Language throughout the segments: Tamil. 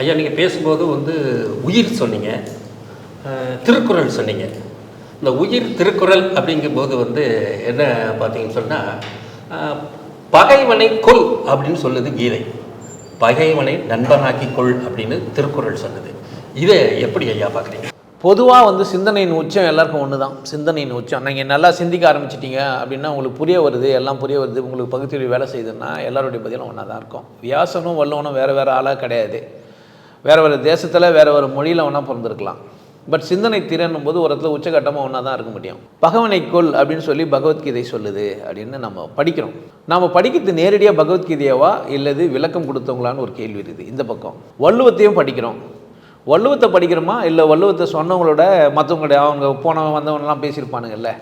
ஐயா நீங்கள் பேசும்போது வந்து உயிர் சொன்னீங்க திருக்குறள் சொன்னீங்க. இந்த உயிர் திருக்குறள் அப்படிங்கும்போது வந்து என்ன பார்த்தீங்கன்னு சொன்னால் பகைவனை கொல் அப்படின்னு சொல்லுது கீதை. பகைவனை நண்பனாக்கி கொள் அப்படின்னு திருக்குறள் சொல்லுது இதை எப்படி ஐயா பார்க்குறீங்க? பொதுவாக வந்து சிந்தனையின் உச்சம் எல்லாருக்கும் ஒன்று தான் சிந்தனையின் உச்சம். நீங்கள் நல்லா சிந்திக்க ஆரம்பிச்சிட்டீங்க அப்படின்னா உங்களுக்கு புரிய வருது எல்லாம் புரிய வருது உங்களுக்கு பகுத்தறிவு வேலை செய்யுதுன்னா எல்லாருடைய பதிலும் ஒன்றா தான் இருக்கும். வியாசனும் வல்லவனும் வேறு வேறு ஆளாக கிடையாது. வேறு வேறு தேசத்தில் வேறு வேறு மொழியில் ஒன்றா பிறந்திருக்கலாம். பட் சிந்தனை திறனும் போது ஒரு இடத்துல உச்சகட்டமாக ஒன்றா தான் இருக்க முடியும். பகவனை கொல் அப்படின்னு சொல்லி பகவத்கீதை சொல்லுது அப்படின்னு நம்ம படிக்கிறோம். நாம் படிக்கிறது நேரடியாக பகவத்கீதையாவா இல்லது விளக்கம் கொடுத்தவங்களான்னு ஒரு கேள்வி இருக்குது. இந்த பக்கம். வள்ளுவத்தையும் படிக்கிறோம். வள்ளுவத்தை படிக்கிறோமா? இல்லை வள்ளுவத்தை சொன்னவங்களோட மற்றவங்களோட அவங்க போனவன் வந்தவன்லாம் பேசியிருப்பானுங்கல்ல.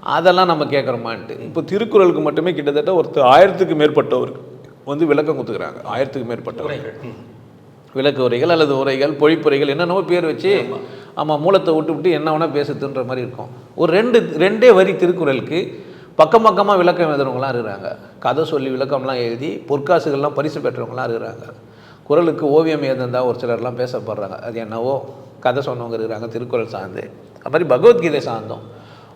அதெல்லாம் நம்ம கேட்குறோமான்ட்டு. இப்போ திருக்குறளுக்கு மட்டுமே கிட்டத்தட்ட ஒருத்தர் ஆயிரத்துக்கு மேற்பட்டவர் வந்து விளக்கம் கொடுத்துக்கிறாங்க. ஆயிரத்துக்கு மேற்பட்டவர் உரைகள் ம். விளக்கு உரைகள் அல்லது உரைகள் பொழிப்புரைகள் என்னென்னவோ பேர் வச்சு ஆமாம் மூலத்தை விட்டு விட்டு என்ன வேணால் பேசுதுன்ற மாதிரி இருக்கும். ஒரு ரெண்டு ரெண்டே வரி திருக்குறளுக்கு பக்கம் பக்கமாக விளக்கம் எழுதுறவங்களாம் இருக்கிறாங்க கதை சொல்லி விளக்கம்லாம் எழுதி பொற்காசுகள்லாம் பரிசு பெற்றவங்களாம் இருக்கிறாங்க குறளுக்கு ஓவியம் எழுந்தா ஒரு சிலர்லாம் பேசப்படுறாங்க. அது என்னவோ கதை சொன்னவங்க இருக்கிறாங்க திருக்குறள் சார்ந்து. அது மாதிரி பகவத்கீதை சார்ந்தோம்.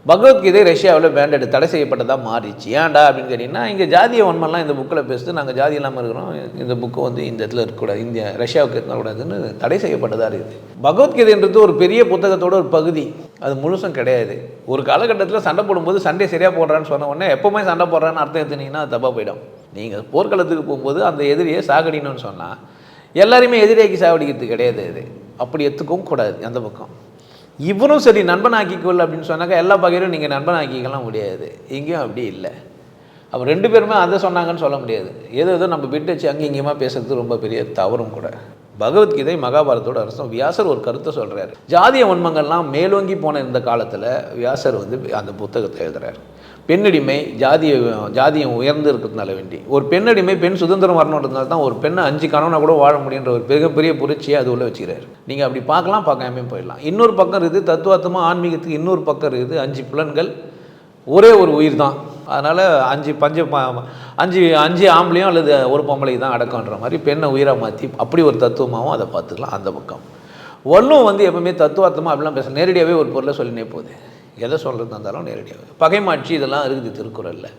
பகவத்கீதை ரஷ்யாவில் பேண்டட் தடை செய்யப்பட்டதாக மாறிச்சு ஏன்டா அப்படின்னு கேட்டிங்கன்னா இங்கே ஜாதிய வன்மம்லாம் இந்த புக்கில் பேசுது நாங்கள் ஜாதி இல்லாமல் இருக்கிறோம். இந்த புக்கு வந்து இந்த இடத்துல இருக்கக்கூடாது. இந்தியா ரஷ்யாவுக்கு இருக்கக்கூடாதுன்னு தடை செய்யப்பட்டதாக இருக்குது. பகவத்கீதைன்றது ஒரு பெரிய புத்தகத்தோட ஒரு பகுதி. அது முழுசும் கிடையாது. ஒரு காலகட்டத்தில் சண்டை போடும்போது சண்டை சரியாக போடுறான்னு சொன்ன உடனே எப்போவுமே சண்டை போடுறான்னு அர்த்தம் எடுத்துனீங்கன்னா அது தப்பாக போயிடும். நீங்கள் போர்க்களத்துக்கு போகும்போது அந்த எதிரியை சாகடிக்கணும்னு சொன்னால் எல்லாரையுமே எதிரியாக்கி சாவடிக்கிறது கிடையாது அது அப்படி எடுத்துக்கவும் கூடாது அந்த பக்கம். இவரும் சரி நண்பனாக்கிக்கொள் அப்படின்னு சொன்னாக்கா எல்லா பகையிலும் நீங்கள் நண்பனாக்கிக்கலாம் முடியாது. இங்கேயும் அப்படி இல்லை. அப்போ ரெண்டு பேருமே அதை சொன்னாங்கன்னு சொல்ல முடியாது. ஏதோ ஏதோ நம்ம விட்டு வச்சு அங்கே இங்கேயுமா பேசுறது ரொம்ப பெரிய தவறும் கூட. பகவத்கீதை மகாபாரதத்தோட அரசம் வியாசர் ஒரு கருத்தை சொல்கிறார் ஜாதிய வன்மங்கள்லாம் மேலோங்கி போன இந்த காலத்தில் வியாசர் வந்து அந்த புத்தகத்தை எழுதுறாரு. பெண்ணடிமை ஜாதிய ஜாதியம் உயர்ந்து இருக்கிறதுனால வேண்டி. ஒரு பெண்ணடிமை பெண் சுதந்திரம் வரணுன்றதுனால தான் ஒரு பெண்ணை அஞ்சு கணவனை கூட வாழ முடியுன்ற ஒரு மிகப்பெரிய புரட்சியை அது உள்ளே வச்சுக்கிறாரு. நீங்கள் அப்படி பார்க்கலாம் பார்க்காம போயிடலாம். இன்னொரு பக்கம் இருக்குது தத்துவார்த்தமாக ஆன்மீகத்துக்கு இன்னொரு பக்கம் இருக்குது அஞ்சு புலன்கள். ஒரே ஒரு உயிர் தான். அதனால் அஞ்சு பஞ்ச அஞ்சு அஞ்சு ஆம்பளையும் அல்லது ஒரு பொம்பளை தான் அடக்கன்ற மாதிரி பெண்ணை உயிராக மாற்றி அப்படி ஒரு தத்துவமாகவும் அதை பார்த்துக்கலாம் அந்த பக்கம். வள்ளுவம் வந்து எப்பவுமே தத்துவார்த்தமாக அப்படிலாம் பேச நேரடியாகவே ஒரு பொருளை சொல்லினே போகுது. எதை சொல்கிறது இருந்தாலும் நேரடியாக பகைமாட்சி இதெல்லாம் இருக்குது திருக்குறளில்.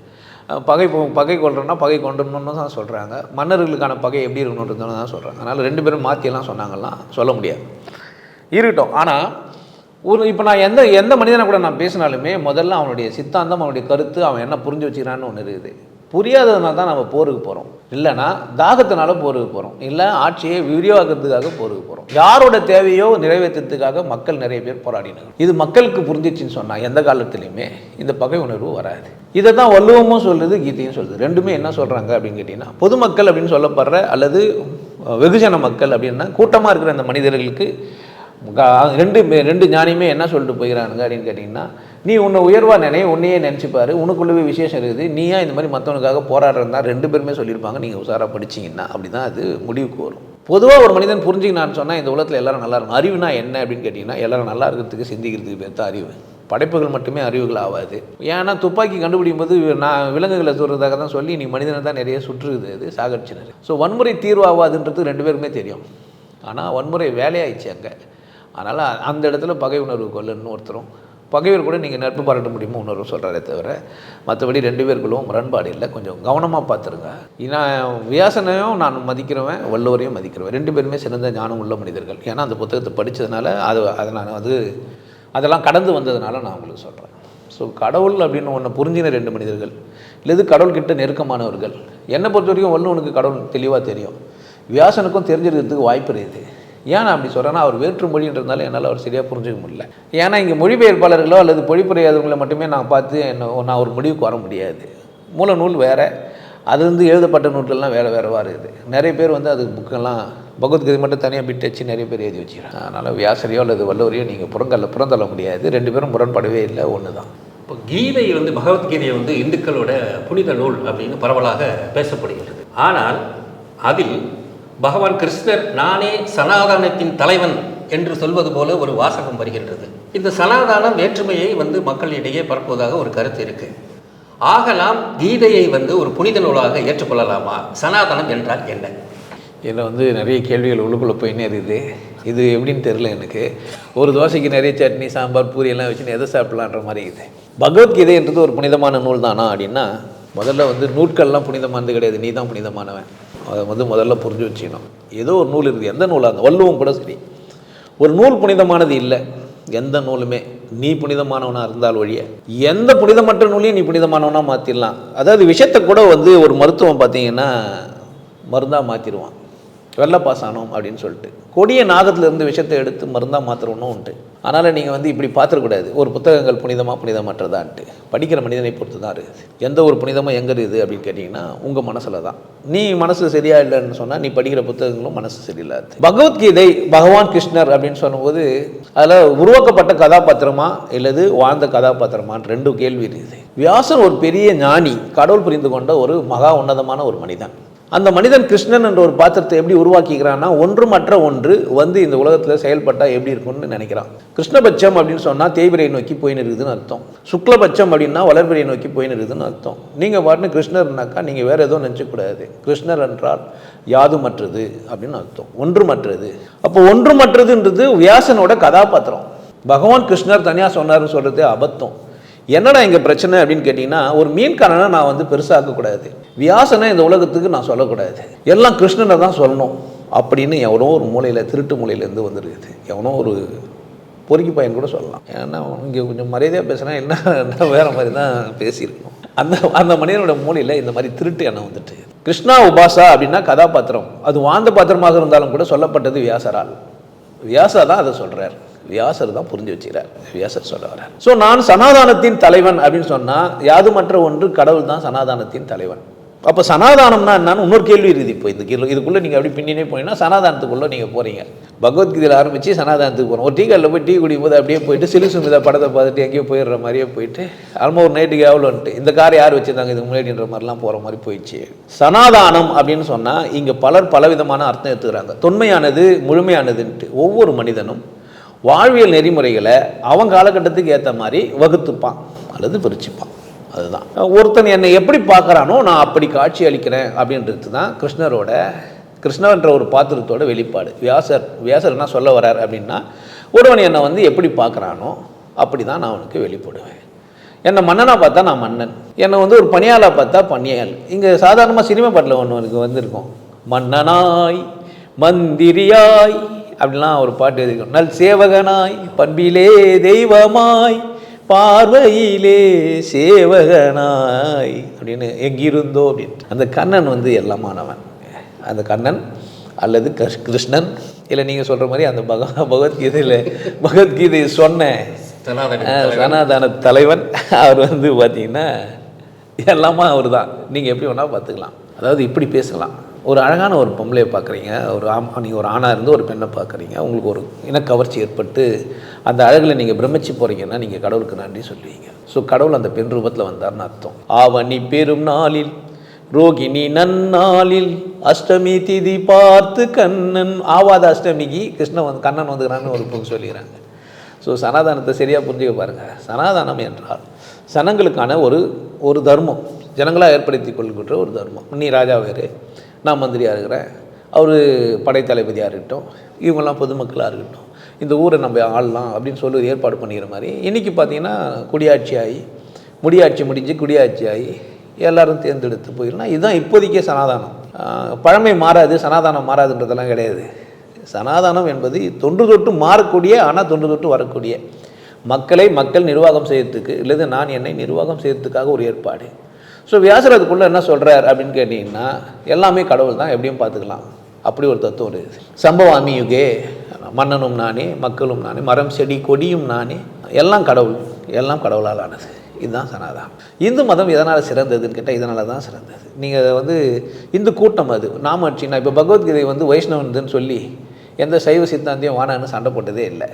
பகை பகை கொள்றோன்னா பகை கொண்டணும்னு தான் சொல்கிறாங்க மன்னர்களுக்கான பகை எப்படி இருக்கணுன்றது தான் சொல்கிறாங்க அதனால் ரெண்டு பேரும் மாற்றியெல்லாம் சொன்னாங்கலாம் சொல்ல முடியாது. இருக்கட்டும். ஆனால் ஒரு இப்போ நான் எந்த எந்த மனிதனை கூட நான் பேசினாலுமே முதல்ல அவனுடைய சித்தாந்தம் அவனுடைய கருத்து அவன் என்ன புரிஞ்சு வச்சுக்கிறான்னு ஒன்று இருக்குது. புரியாததுனால தான் நம்ம போருக்கு போகிறோம் இல்லைன்னா தாகத்தினால போருக்கு போகிறோம் இல்லை ஆட்சியை விரிவாக்கிறதுக்காக போருக்கு போகிறோம் யாரோட தேவையோ நிறைவேற்றுறதுக்காக மக்கள் நிறைய பேர் போராடினாங்க. இது மக்களுக்கு புரிஞ்சிச்சுன்னு சொன்னால் எந்த காலத்துலையுமே இந்த பகை உணர்வு வராது. இதை தான் வள்ளுவமும் சொல்லுது கீதையும் சொல்லுது. ரெண்டுமே என்ன சொல்கிறாங்க அப்படின்னு கேட்டிங்கன்னா பொதுமக்கள் அப்படின்னு சொல்லப்படுற அல்லது வெகுஜன மக்கள் அப்படின்னா கூட்டமாக இருக்கிற அந்த மனிதர்களுக்கு ரெண்டு மே- ரெண்டு ஞானியுமே என்ன சொல்லிட்டு போயிடறானுங்க அப்படின்னு கேட்டிங்கன்னா நீ உன்னை உயர்வாக நினை உன்னையே நினச்சிப்பாரு. உனக்குள்ளவே விசேஷம் இருக்குது. நீயா இந்த மாதிரி மற்றவனுக்காக போராடுறதா ரெண்டு பேருமே சொல்லியிருப்பாங்க. நீங்கள் உஷாராக படிச்சீங்கன்னா அப்படி தான் அது முடிவுக்கு வரும். பொதுவாக ஒரு மனிதன் புரிஞ்சுக்கினான்னு சொன்னால் இந்த உலகத்தில் எல்லாரும் நல்லா இருக்கும் அறிவுனா என்ன அப்படின்னு கேட்டிங்கன்னா எல்லாரும் நல்லா இருக்கிறதுக்கு சிந்திக்கிறதுக்கு பேர் தான் அறிவு. படைப்புகள் மட்டுமே அறிவுகள் ஆகாது ஏன்னா துப்பாக்கி கண்டுபிடிக்கும் போது நான் விலங்குகளை சொல்கிறதாக தான் சொல்லி நீ மனிதனை தான் நிறைய சுற்றுது அது சாகடிச்சினாரு ஸோ வன்முறை தீர்வாகாதுன்றது ரெண்டு பேருமே தெரியும். ஆனால் வன்முறை வேலையாயிடுச்சு அங்கே. அதனால் அந்த இடத்துல பகை உணர்வு கொள்ளுன்னு ஒருத்தரும் பகைவர் கூட நீங்கள் நட்பு பாராட்ட முடியுமோ உணர்வு சொல்கிறாரே தவிர மற்றபடி ரெண்டு பேருக்குள்ளும் முரண்பாடு இல்லை. கொஞ்சம் கவனமாக பார்த்துருங்க. நான் வியாசனையும் நான் மதிக்கிறவன் வள்ளுவரையும் மதிக்கிறவன். ரெண்டு பேருமே சிறந்த ஞானம் உள்ள மனிதர்கள். ஏன்னா அந்த புத்தகத்தை படித்ததுனால அது அதை நான் வந்து அதெல்லாம் கடந்து வந்ததுனால நான் உங்களுக்கு சொல்கிறேன் ஸோ கடவுள் அப்படின்னு ஒன்று புரிஞ்சின ரெண்டு மனிதர்கள் இல்லது கடவுள்கிட்ட நெருக்கமானவர்கள். என்னை பொறுத்த வரைக்கும் வள்ளுவனுக்கு கடவுள் தெளிவாக தெரியும். வியாசனுக்கும் தெரிஞ்சிருக்கிறதுக்கு வாய்ப்பு இருக்குது. ஏன் நான் அப்படி சொல்கிறேன்னா அவர் வேற்று மொழின்றதுனால என்னால் அவர் சரியாக புரிஞ்சுக்க முடியல. ஏன்னா இங்கே மொழிபெயர்ப்பாளர்களோ அல்லது பொழிப்புரையாதவங்களை மட்டுமே நான் பார்த்து என்ன நான் ஒரு முடிவுக்கு வர முடியாது. மூல நூல் வேறு. அது வந்து எழுதப்பட்ட நூல்கள்லாம் வேறு வேறுவா இருக்குது நிறைய பேர் வந்து அது புக்கெல்லாம் பகவத்கீதை மட்டும் தனியாக பிட்டு வச்சு நிறைய பேர் எழுதி வச்சுக்கிறாங்க. அதனால் வியாசரையோ அல்லது வல்லவரையோ நீங்கள் புறங்கல்ல புறந்தள்ள முடியாது. ரெண்டு பேரும் முரண்படவே இல்லை ஒன்று தான் இப்போ கீதை வந்து பகவத்கீதையை வந்து இந்துக்களோட புனித நூல் அப்படின்னு பரவலாக பேசப்படுகிறது ஆனால் அதில் பகவான் கிருஷ்ணர் நானே சனாதனத்தின் தலைவன் என்று சொல்வது போல ஒரு வாசகம் வருகின்றது. இந்த சனாதானம் வேற்றுமையை வந்து மக்களிடையே பரப்புவதாக ஒரு கருத்து இருக்கு. ஆகலாம் கீதையை வந்து ஒரு புனித நூலாக ஏற்றுக்கொள்ளலாமா? சனாதனம் என்றால் என்ன? இதில் வந்து நிறைய கேள்விகள் உள்ளுக்குள்ளே போய் இருக்குது. இது எப்படின்னு தெரில எனக்கு. ஒரு தோசைக்கு நிறைய சட்னி சாம்பார் பூரி எல்லாம் வச்சுன்னு எதை சாப்பிடலான்ற மாதிரி இருக்குது. பகவத்கீதைன்றது ஒரு புனிதமான நூல் தானா அப்படின்னா முதல்ல வந்து நூட்கள்லாம் புனிதமானது கிடையாது. நீ தான் புனிதமானவன். அதை வந்து முதல்ல புரிஞ்சு வச்சுக்கணும். ஏதோ ஒரு நூல் இருக்குது. எந்த நூலாக இருந்தால் வள்ளுவம் கூட சரி. ஒரு நூல் புனிதமானது இல்லை. எந்த நூலுமே? நீ புனிதமானவனாக இருந்தால் ஒழிய எந்த புனிதமற்ற நூலையும் நீ புனிதமானவனாக மாற்றிடலாம் அதாவது விஷயத்தை கூட வந்து ஒரு மருத்துவம் பார்த்தீங்கன்னா மருந்தாக மாற்றிடுவான் வெள்ளப்பாசானம் அப்படின்னு சொல்லிட்டு. கொடிய நாகத்திலிருந்து விஷயத்தை எடுத்து மருந்தாக மாற்றுறவனும் உண்டு. அதனால் நீங்கள் வந்து இப்படி பார்த்துடக்கூடாது ஒரு புத்தகங்கள் புனிதமாக புனிதமற்றதான்ட்டு. படிக்கிற மனிதனை பொறுத்து தான் இருக்குது. எந்த ஒரு புனிதமாக எங்கே இருக்குது அப்படின்னு கேட்டிங்கன்னா உங்கள் மனசில் தான். நீ மனசு சரியா இல்லைன்னு சொன்னால் நீ படிக்கிற புத்தகங்களும் மனசு சரியில்லாது பகவத்கீதை பகவான் கிருஷ்ணர் அப்படின்னு சொல்லும்போது அதில் உருவாக்கப்பட்ட கதாபாத்திரமா இல்லது வாழ்ந்த கதாபாத்திரமான்னு ரெண்டும் கேள்வி இருக்குது. வியாசன் ஒரு பெரிய ஞானி கடவுள் புரிந்து கொண்ட ஒரு மகா உன்னதமான ஒரு மனிதன். அந்த மனிதன் கிருஷ்ணன் என்ற ஒரு பாத்திரத்தை எப்படி உருவாக்கிக்கிறான்னா ஒன்றுமற்ற ஒன்று வந்து இந்த உலகத்தில் செயல்பட்டால் எப்படி இருக்கும்னு நினைக்கிறான். கிருஷ்ணபட்சம் அப்படின்னு சொன்னால் தேய்பிரையை நோக்கி போயின்னு இருக்குதுன்னு அர்த்தம். சுக்லபட்சம் அப்படின்னா வளர்பிரையை நோக்கி போயின்னு இருக்குதுன்னு அர்த்தம். நீங்கள் பாட்டுன்னு கிருஷ்ணர்னாக்கா நீங்கள் வேறு எதுவும் நினச்சக்கூடாது. கிருஷ்ணர் என்றால் யாதுமற்றது அப்படின்னு அர்த்தம். ஒன்றுமற்றது. அப்போ ஒன்றுமற்றதுன்றது வியாசனோட கதாபாத்திரம். பகவான் கிருஷ்ணர் தனியாக சொன்னார்னு சொல்கிறது அபத்தம். என்னடா இங்கே பிரச்சனை அப்படின்னு கேட்டிங்கன்னா ஒரு மீன்காரனை நான் வந்து பெருசாக்கக்கூடாது வியாசனை இந்த உலகத்துக்கு நான் சொல்லக்கூடாது. எல்லாம் கிருஷ்ணனை தான் சொல்லணும் அப்படின்னு எவனோ ஒரு மூலையில் திருட்டு மூலையிலேருந்து வந்துருக்குது. எவனோ ஒரு பொறுக்கி பையன் கூட சொல்லலாம். ஏன்னா இங்கே கொஞ்சம் மரியாதையாக பேசுனா என்ன என்ன வேறு மாதிரி தான் பேசியிருக்கணும். அந்த அந்த மனிதனோட மூலையில் இந்த மாதிரி திருட்டு எண்ணம் வந்துட்டு. கிருஷ்ணா உபாசா அப்படின்னா கதாபாத்திரம். அது வாழ்ந்த பாத்திரமாக இருந்தாலும் கூட சொல்லப்பட்டது வியாசரால். வியாசா தான் அதை சொல்கிறார் வியாசர் தான் புரிஞ்சு வச்சுக்கிறார். வியாசர் சொல்ல வர்றார் ஸோ நான் சனாதானத்தின் தலைவன் அப்படின்னு சொன்னால் யாதுமற்ற ஒன்று கடவுள் தான் சனாதானத்தின் தலைவன். அப்போ சனாதானம்னா என்னன்னு இன்னொரு கேள்வி இருக்குது இப்போ. இந்த கேள்வி இதுக்குள்ளே நீங்கள் அப்படி பின்னினே போனீங்கன்னா சனாதானத்துக்குள்ளே நீங்கள் போகிறீங்க பகவத்கீதையில் ஆரம்பித்து சனாதானத்துக்கு போகிறோம் ஒரு டீ கடையில் போய் டீ குடிக்கும் போது அப்படியே போயிட்டு சிலு சுமிதா படத்தை பார்த்துட்டு எங்கேயோ போயிடுற மாதிரியே போயிட்டு ஆல்மோ ஒரு நைட்டுக்கு எவ்வளோன்ட்டு இந்த கார் யார் வச்சுருந்தாங்க இதுக்கு முன்னாடின்ற மாதிரிலாம் போகிற மாதிரி போயிடுச்சு. சனாதானம் அப்படின்னு சொன்னால் இங்கே பலர் பலவிதமான அர்த்தம் எடுத்துக்கிறாங்க. தொன்மையானது முழுமையானதுன்ட்டு. ஒவ்வொரு மனிதனும் வாழ்வியல் நெறிமுறைகளை அவன் காலகட்டத்துக்கு ஏற்ற மாதிரி வகுத்துப்பான் அல்லது பிரிச்சுப்பான் அதுதான். ஒருத்தன் என்னை எப்படி பார்க்குறானோ நான் அப்படி காட்சி அளிக்கிறேன் அப்படின்றது தான் கிருஷ்ணரோட கிருஷ்ணன்ற ஒரு பாத்திரத்தோட வெளிப்பாடு. வியாசர் வியாசர் என்ன சொல்ல வரார் அப்படின்னா ஒருவன் என்னை வந்து எப்படி பார்க்குறானோ அப்படி தான் நான் அவனுக்கு வெளிப்படுவேன். என்னை மன்னனாக பார்த்தா நான் மன்னன். என்னை வந்து ஒரு பணியாளாக பார்த்தா பணியாள். இங்கே சாதாரணமாக சினிமா பாட்டில் ஒன்று எனக்கு வந்திருக்கும். மன்னனாய் மந்திரியாய் அப்படிலாம் ஒரு பாட்டு எழுதிக்கும் நல் சேவகனாய் பண்பிலே தெய்வமாய் பார்வையிலே சேவகனாய் அப்படின்னு எங்கிருந்தோ அப்படின்னு அந்த கண்ணன் வந்து எல்லாமானவன். அந்த கண்ணன் அல்லது கிருஷ்- கிருஷ்ணன் இல்லை நீங்கள் சொல்கிற மாதிரி அந்த பக பகவத்கீதையில் பகவத்கீதையை சொன்ன சனாதன தலைவன். அவர் வந்து பார்த்தீங்கன்னா எல்லாமே அவர் தான் நீங்கள் எப்படி வேணால் பார்த்துக்கலாம் அதாவது இப்படி பேசலாம். ஒரு அழகான ஒரு பொம்பளையை பார்க்குறீங்க. ஒரு ஆம் நீங்கள் ஒரு ஆணாக இருந்து ஒரு பெண்ணை பார்க்குறீங்க. உங்களுக்கு ஒரு இனக்கவர்ச்சி ஏற்பட்டு அந்த அழகில் நீங்கள் பிரமிச்சு போகிறீங்கன்னா நீங்கள் கடவுளுக்கு நன்றி சொல்லுவீங்க. ஸோ கடவுள் அந்த பெண் ரூபத்தில் வந்தார்னு அர்த்தம். ஆவணி பெரும் நாளில் ரோகிணி நன்னாளில் அஷ்டமி திதி பார்த்து கண்ணன். ஆவாத அஷ்டமிக்கு கிருஷ்ணன் வந்து கண்ணன் வந்துக்கிறான்னு ஒரு புக் சொல்லிக்கிறாங்க. ஸோ சனாதானத்தை சரியாக புரிஞ்சுக்க பாருங்கள் சனாதானம் என்றால் சனங்களுக்கான ஒரு ஒரு தர்மம். ஜனங்களாக ஏற்படுத்தி கொள்கின்ற ஒரு தர்மம். நீ ராஜா வேறு. நான் மந்திரியாக இருக்கிறேன். அவர் படைத்தளபதியாக இருக்கட்டும் இவங்கெல்லாம் பொதுமக்களாக இருக்கட்டும் இந்த ஊரை நம்ம ஆளலாம் அப்படின்னு சொல்லி ஏற்பாடு பண்ணிக்கிற மாதிரி இன்றைக்கி பார்த்தீங்கன்னா குடியாட்சி ஆகி முடியாட்சி முடிஞ்சு குடியாட்சி ஆகி எல்லோரும் தேர்ந்தெடுத்து போயிடலாம். இதுதான் இப்போதைக்கே சனாதானம். பழமை மாறாது சனாதானம் மாறாதுன்றதெல்லாம் கிடையாது. சனாதானம் என்பது தொன்று தொட்டு மாறக்கூடிய ஆனால் தொன்று தொட்டு வரக்கூடிய மக்களை மக்கள் நிர்வாகம் செய்யறதுக்கு இல்லது நான் என்னை நிர்வாகம் செய்யறதுக்காக ஒரு ஏற்பாடு. ஸோ வியாசர் அதுக்குள்ளே என்ன சொல்கிறார் அப்படின்னு கேட்டிங்கன்னா எல்லாமே கடவுள் தான் எப்படியும் பார்த்துக்கலாம். அப்படி ஒரு தத்துவம் இருக்குது. சம்பவாமி யுகே மன்னனும் நானே மக்களும் நானே மரம் செடி கொடியும் நானே எல்லாம் கடவுள் எல்லாம் கடவுளால் ஆனது இதுதான் சனாதனம். இந்து மதம் எதனால் சிறந்ததுன்னு கேட்டால் இதனால தான் சிறந்தது. நீங்கள் வந்து இந்து கூட்டம் அது. நாமட்சி நான் இப்போ பகவத்கீதை வந்து வைஷ்ணவன்துன்னு சொல்லி எந்த சைவ சித்தாந்தியும் வானான்னு சண்டை போட்டதே இல்லை.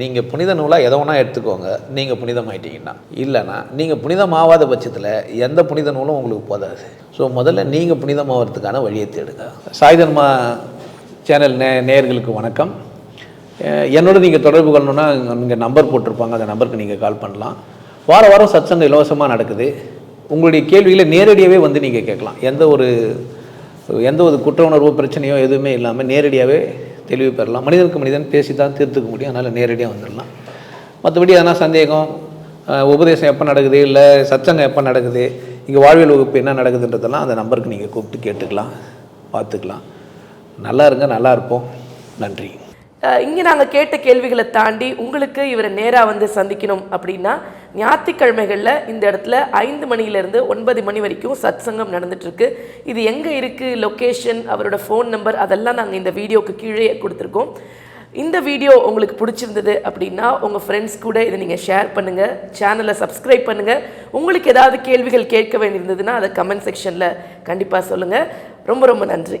நீங்கள் புனித நூலாக எதை வேணால் எடுத்துக்கோங்க. நீங்கள் புனிதமாயிட்டீங்கன்னா. இல்லைன்னா நீங்கள் புனிதமாகாத பட்சத்தில் எந்த புனித நூலும் உங்களுக்கு போதாது. ஸோ முதல்ல நீங்கள் புனிதமாகறதுக்கான வழியை தேடுங்க. சாய்தன்மா சேனல் நே நேயர்களுக்கு வணக்கம். என்னோட நீங்கள் தொடர்பு கொள்ளணுன்னா இங்கே நம்பர் போட்டிருப்பாங்க. அந்த நம்பருக்கு நீங்கள் கால் பண்ணலாம். வார வாரம் சத்சங்கம் இலவசமாக நடக்குது. உங்களுடைய கேள்விகளை நேரடியாகவே வந்து நீங்கள் கேட்கலாம். எந்த ஒரு எந்த ஒரு குற்ற உணர்வோ பிரச்சனையோ எதுவுமே இல்லாமல் நேரடியாகவே தெளிவு பெறலாம். மனிதனுக்கு மனிதன் பேசி தான் தீர்த்துக்க முடியும். அதனால் நேரடியாக வந்துடலாம். மற்றபடி எதனா சந்தேகம் உபதேசம் எப்போ நடக்குது இல்லை சச்சங்கம் எப்போ நடக்குது இங்கே வாழ்வியல் வகுப்பு என்ன நடக்குதுன்றதெல்லாம் அந்த நம்பருக்கு நீங்கள் கூப்பிட்டு கேட்டுக்கலாம் பார்த்துக்கலாம். நல்லா இருங்க நல்லா இருப்போம். நன்றி. இங்கே நாங்கள் கேட்ட கேள்விகளை தாண்டி உங்களுக்கு இவரை நேராக வந்து சந்திக்கணும் அப்படின்னா ஞாயிற்றுக்கிழமைகளில் இந்த இடத்துல ஐந்து மணியிலேருந்து ஒன்பது மணி வரைக்கும் சத்சங்கம் நடந்துகிட்ருக்கு இது எங்கே இருக்குது லொக்கேஷன் அவரோட ஃபோன் நம்பர் அதெல்லாம் நாங்கள் இந்த வீடியோக்கு கீழே கொடுத்துருக்கோம். இந்த வீடியோ உங்களுக்கு பிடிச்சிருந்தது அப்படின்னா உங்கள் ஃப்ரெண்ட்ஸ் கூட இதை நீங்கள் ஷேர் பண்ணுங்கள் சேனலை சப்ஸ்கிரைப் பண்ணுங்கள் உங்களுக்கு ஏதாவது கேள்விகள் கேட்க வேண்டியிருந்ததுன்னா அதை கமெண்ட் செக்ஷனில் கண்டிப்பாக சொல்லுங்கள் ரொம்ப ரொம்ப நன்றி.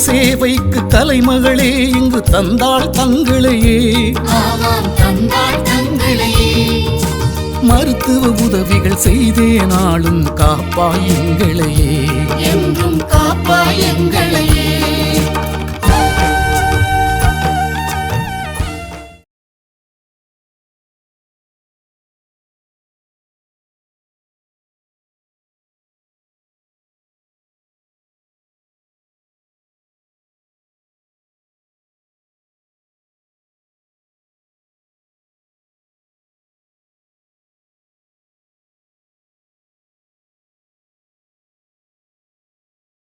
சேவைக்கு தலைமகளே இங்கு தந்தாள் தங்களையே. மருத்துவ உதவிகள் செய்தே நாளும் காப்பாய் எங்களையே. என்றும் காப்பாய் எங்களையே.